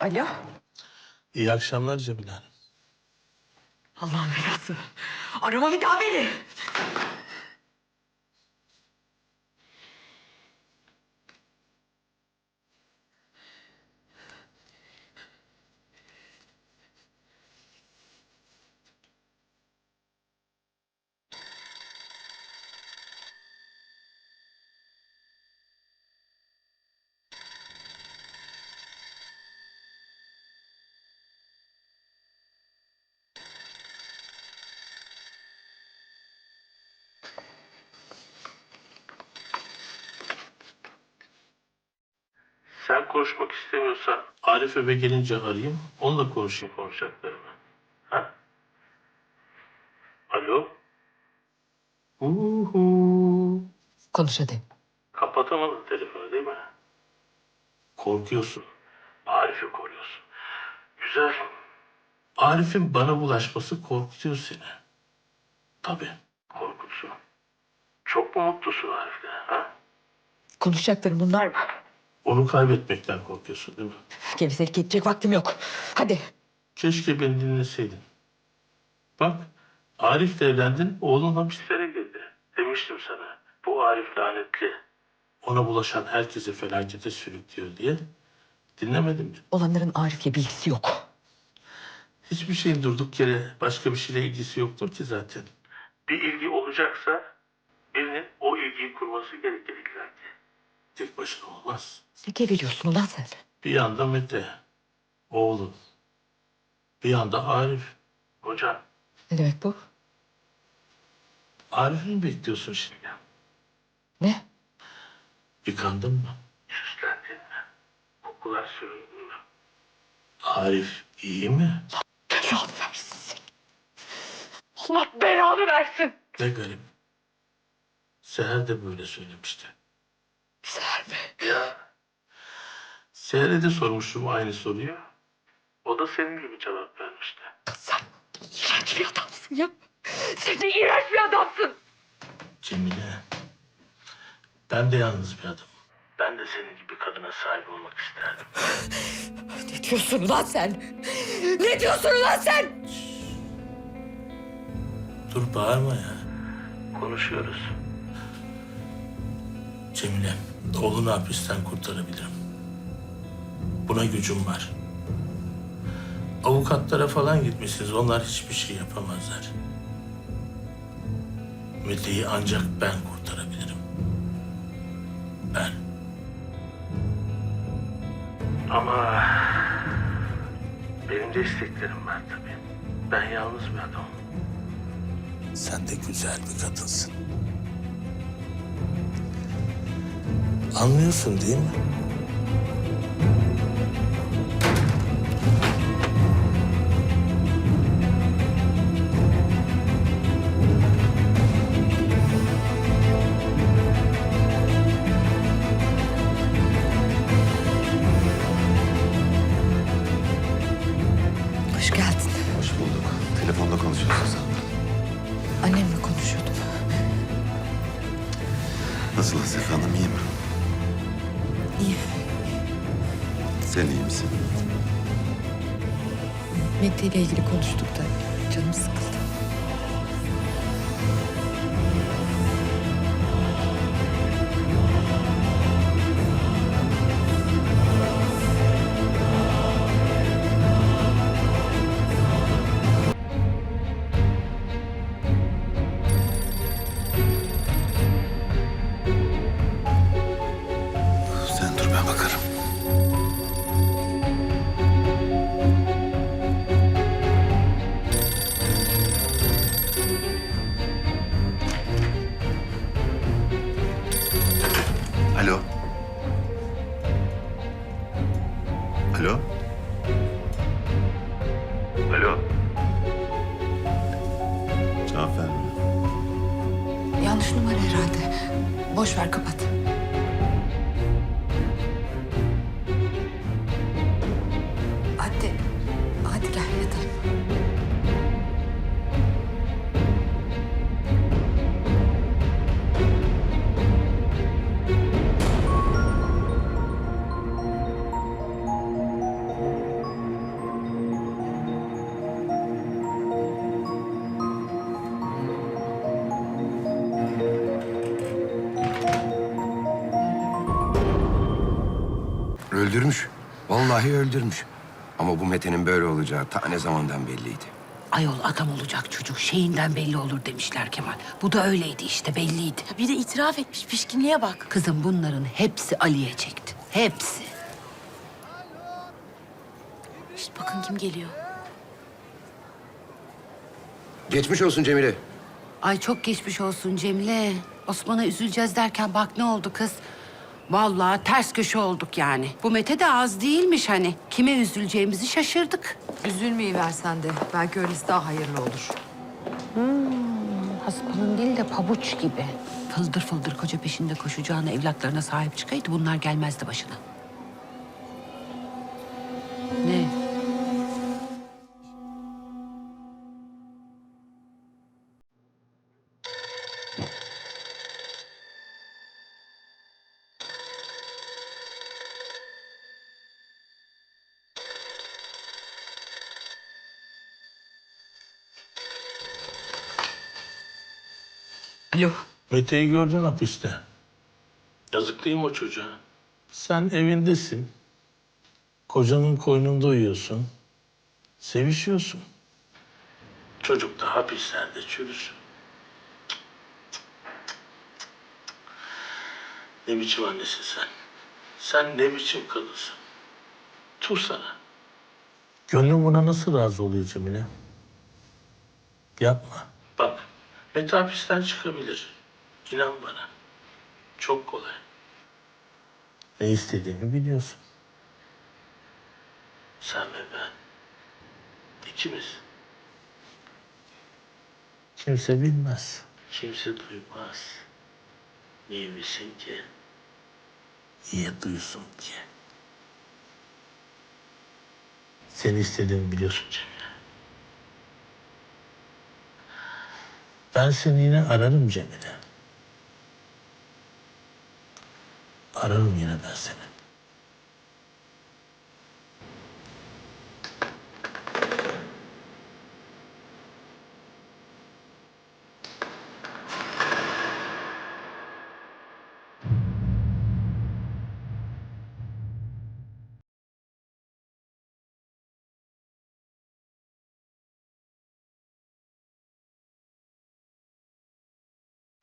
Alo. İyi akşamlar Cemile Hanım. Allah'ın belası. Arama bir daha beni. Sen konuşmak istemiyorsan Arif eve gelince arayayım. Onunla konuşayım konuşacaklarımı. Ha? Alo? Uhu. Konuş hadi. Kapatamadın telefonu değil mi? Korkuyorsun. Arif'i koruyorsun. Güzel. Arif'in bana bulaşması korkutuyor seni. Tabii. Korkutsun. Çok mu mutlusun Arif'le? Ha? Konuşacaklarım bunlar mı? Onu kaybetmekten korkuyorsun değil mi? Gevezelik edecek vaktim yok. Hadi. Keşke beni dinleseydin. Bak, Arif'le evlendin, oğlun hapislere girdi. Demiştim sana, bu Arif lanetli. Ona bulaşan herkesi felakete sürüklüyor diye. Dinlemedin mi? Olanların Arif'le bir ilgisi yok. Hiçbir şeyin durduk yere başka bir şeyle ilgisi yoktur ki zaten. Bir ilgi olacaksa birinin o ilgiyi kurması gerekir illa ki. Tek başına olmaz. Ne geveliyorsun ulan sen? Bir yanda Mete, oğlun. Bir yanda Arif, kocan. Ne demek bu? Arif'i mi bekliyorsun şimdi? Ne? Yıkandın mı? Süslendin mi? Kokular süründün mü? Arif iyi mi? Belanı versin. Allah belanı versin. Ne garip. Seher de böyle söylemişti. Seher mi? Ya. Seher'e de sormuştum aynı soruyu. O da senin gibi cevap vermişti. Sen iğrenç bir adamsın ya. Sen de iğrenç bir adamsın. Cemile. Ben de yalnız bir adamım. Ben de senin gibi kadına sahip olmak isterdim. Ne diyorsun ulan sen? Ne diyorsun ulan sen? Dur bağırma ya. Konuşuyoruz. Cemile, oğlunu hapisten kurtarabilirim. Buna gücüm var. Avukatlara falan gitmişsiniz. Onlar hiçbir şey yapamazlar. Mete'yi ancak ben kurtarabilirim. Ben. Ama benim de isteklerim var tabii. Ben yalnız bir adamım. Sen de güzel bir kadınsın. Anlıyorsun değil mi? Hoş geldin. Hoş bulduk. Telefonda konuşuyorsun sen. Annemle misin? Mete ile ilgili konuştuk da canım sıkıldı. Vermiyor. Yanlış numara herhalde. Boş ver kapat. Öldürmüş. Vallahi öldürmüş. Ama bu Mete'nin böyle olacağı ta ne zamandan belliydi. Ayol adam olacak çocuk şeyinden belli olur demişler Kemal. Bu da öyleydi işte belliydi. Bir de itiraf etmiş pişkinliğe bak. Kızım bunların hepsi Ali'ye çekti. Hepsi. İşte bakın kim geliyor. Geçmiş olsun Cemile. Ay çok geçmiş olsun Cemile. Osman'a üzüleceğiz derken bak ne oldu kız. Vallahi ters köşe olduk yani. Bu Mete de az değilmiş hani. Kime üzüleceğimizi şaşırdık. Üzülmeyi versen de belki öylesi daha hayırlı olur. Hasbanın dili de pabuç gibi. Fıldır fıldır koca peşinde koşacağına evlatlarına sahip çıkaydı bunlar gelmezdi başına. Alo. Mete'yi gördün hapiste. Yazık değil mi o çocuğa? Sen evindesin. Kocanın koynunda uyuyorsun. Sevişiyorsun. Çocuk da hapislerde çürüsün. Ne biçim annesin sen? Sen ne biçim kadınsın? Tuh sana. Gönlün buna nasıl razı oluyor Cemile? Yapma. Bak, Mete hapisten çıkabilir. İnan bana. Çok kolay. Ne istediğimi biliyorsun. Sen ve ben. İkimiz. Kimse bilmez. Kimse duymaz. Niye bilsin ki? Niye duysun ki? Seni istediğimi biliyorsun Cemile. Ben seni yine ararım Cemile. Ararım yine ben seni.